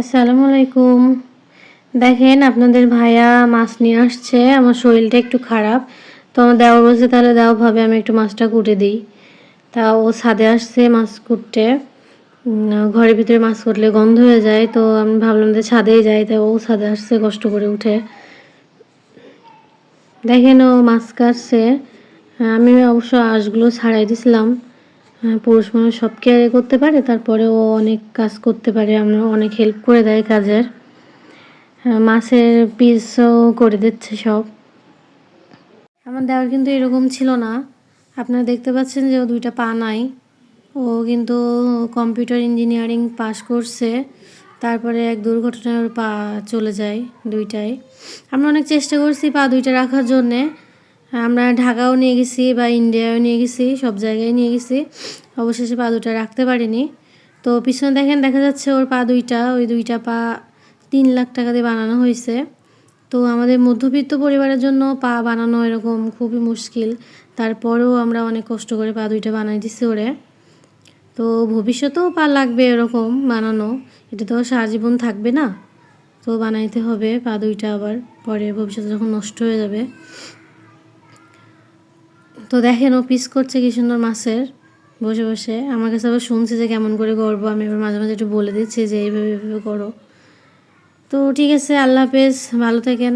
আসসালামু আলাইকুম দেখেন আপনাদের ভাইয়া মাছ নিয়ে আসছে, আমার শরীরটা একটু খারাপ। তো আমার দেওয়া বলছে তাহলে দেওয়া ভাবে, আমি একটু মাছটা কুটে দিই। তা ও ছাদে আসছে মাছ কুটতে। ঘরের ভিতরে মাছ কুটলে গন্ধ হয়ে যায়, তো আমি ভাবলাম যে ছাদেই যাই তাই ও ছাদে আসছে, কষ্ট করে উঠে। দেখেন ও মাছ কাটছে। আমি অবশ্য আঁশগুলো ছাড়াই দিছিলাম। পুরুষ মানুষ সব কেয়ারে করতে পারে তারপরে ও অনেক কাজ করতে পারে, আমরা অনেক হেল্প করে দেয় কাজের। মাছের পিসও করে দিচ্ছে সব। আমার দেওয়ার কিন্তু এরকম ছিল না। আপনারা দেখতে পাচ্ছেন যে ও দুইটা পা নাই। ও কিন্তু কম্পিউটার ইঞ্জিনিয়ারিং পাশ করছে, তারপরে এক দুর্ঘটনায় ওর পা চলে যায় দুইটাই আমরা অনেক চেষ্টা করছি পা দুইটা রাখার জন্যে। আমরা ঢাকাও নিয়ে গেছি বা ইন্ডিয়াও নিয়ে গেছি, সব জায়গায় নিয়ে গেছি। অবশেষে পা দুটা রাখতে পারিনি। তো পিছনে দেখেন, দেখা যাচ্ছে ওর পা দুইটা, ওই দুইটা পা তিন লাখ টাকা দিয়ে বানানো হয়েছে। তো আমাদের মধ্যবিত্ত পরিবারের জন্য পা বানানো এরকম খুবই মুশকিল। তারপরেও আমরা অনেক কষ্ট করে পা দুইটা বানাই দিছি ওরে। তো ভবিষ্যতেও পা লাগবে এরকম বানানো। এটা তো সারা জীবন থাকবে না। তো বানাইতে হবে পা দুইটা আবার, পরে ভবিষ্যতে যখন নষ্ট হয়ে যাবে। তো দেখেন ও পিস করছে কি সুন্দর মাছের, বসে বসে। আমার কাছে আবার শুনছে যে কেমন করে করব, আমি এবার মাঝে মাঝে একটু বলে দিচ্ছি যে এইভাবে এইভাবে করো। তো ঠিক আছে, আল্লাহ হাফেজ, ভালো থাকেন।